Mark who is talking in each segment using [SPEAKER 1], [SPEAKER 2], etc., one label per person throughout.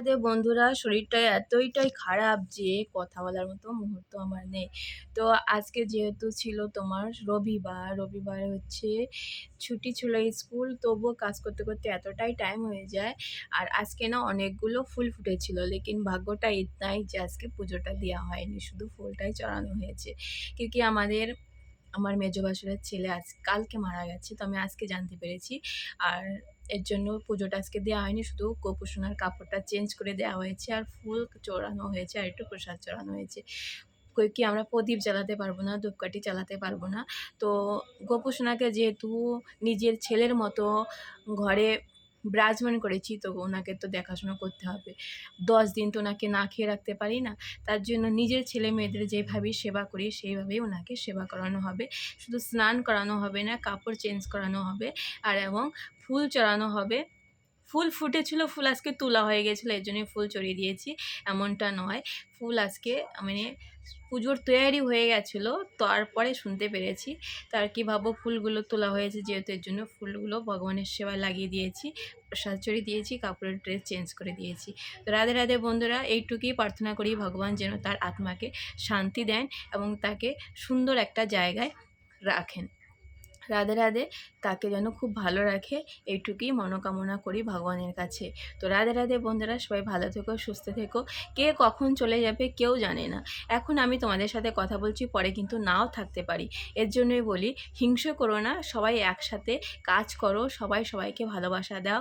[SPEAKER 1] রাধে বন্ধুরা শরীরটা এতইটাই খারাপ যে কথা বলার মতো মুহূর্ত আমার নেই। তো আজকে যেহেতু ছিল তোমার রবিবার রবিবার হচ্ছে ছুটি ছিল স্কুল, তবুও কাজ করতে করতে এতটাই টাইম হয়ে যায়। আর আজকে না অনেকগুলো ফুল ফুটেছিল, লেকিন ভাগ্যটা ইতনাই যে আজকে পুজোটা দেওয়া হয়নি, শুধু ফুলটাই চড়ানো হয়েছে। কি আমাদের আমার মেজো বাসুরের ছেলে আজ, কালকে মারা গেছে, তো আমি আজকে জানতে পেরেছি। আর এর জন্য পুজোটা আজকে দেওয়া হয়নি, শুধু গোপুসোনার কাপড়টা চেঞ্জ করে দেওয়া হয়েছে, আর ফুল চড়ানো হয়েছে, আর একটু প্রসাদ চড়ানো হয়েছে। কি আমরা প্রদীপ জ্বালাতে পারব না, ধূপকাঠি চালাতে পারব না। তো গোপুসোনাকে যেহেতু নিজের ছেলের মতো ঘরে বিরাজমান করেছি, তো ওনাকে তো দেখাশোনা করতে হবে। দশ দিন তো ওনাকে না খেয়ে রাখতে পারি না। তার জন্য নিজের ছেলে মেয়েদের যেভাবেই সেবা করি, সেইভাবেই ওনাকে সেবা করানো হবে। শুধু স্নান করানো হবে না, কাপড় চেঞ্জ করানো হবে, আর এবং ফুল চড়ানো হবে। ফুল ফুটেছিল, ফুল আজকে তোলা হয়ে গেছিল, এর জন্যই ফুল চড়িয়ে দিয়েছি, এমনটা নয়। ফুল আজকে মানে পুজোর তৈরি হয়ে গেছিল, তারপরে শুনতে পেরেছি। তার কি ভাবো, ফুলগুলো তোলা হয়েছে, যেহেতু এর জন্য ফুলগুলো ভগবানের সেবায় লাগিয়ে দিয়েছি, প্রসাদ চড়িয়ে দিয়েছি, কাপড়ের ড্রেস চেঞ্জ করে দিয়েছি। তো রাধে রাধে বন্ধুরা, এইটুকুই প্রার্থনা করি ভগবান যেন তার আত্মাকে শান্তি দেন এবং তাকে সুন্দর একটা জায়গায় রাখেন। রাধে রাধে। তাকে যেন খুব ভালো রাখে, এইটুকুই মনোকামনা করি ভগবানের কাছে। তো রাধে রাধে বন্ধুরা, সবাই ভালো থেকো, সুস্থ থেকো। কে কখন চলে যাবে কেউ জানে না। এখন আমি তোমাদের সাথে কথা বলছি, পরে কিন্তু নাও থাকতে পারি। এর জন্যই বলি, হিংসে করো না, সবাই একসাথে কাজ করো, সবাই সবাইকে ভালোবাসা দাও।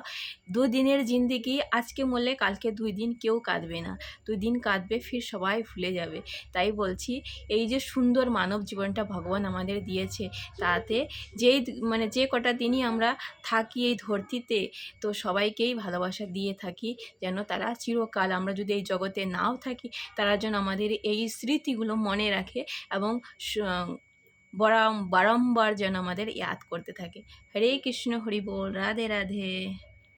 [SPEAKER 1] দুদিনের জিন্দিগি, আজকে মরলে কালকে দুই দিন কেউ কাঁদবে না। দুই দিন কাঁদবে, ফির সবাই ভুলে যাবে। তাই বলছি, এই যে সুন্দর মানব জীবনটা ভগবান আমাদের দিয়েছে, তাতে যেই মানে যে কটা দিনই আমরা থাকি এই ধরতিতে, তো সবাইকেই ভালোবাসা দিয়ে থাকি যেন তারা চিরকাল আমরা যদি এই জগতে নাও থাকি, তারা যেন আমাদের এই স্মৃতিগুলো মনে রাখে এবং বারম্বার যেন আমাদের ইয়াদ করতে থাকে। হরে কৃষ্ণ, হরি বল, রাধে রাধে।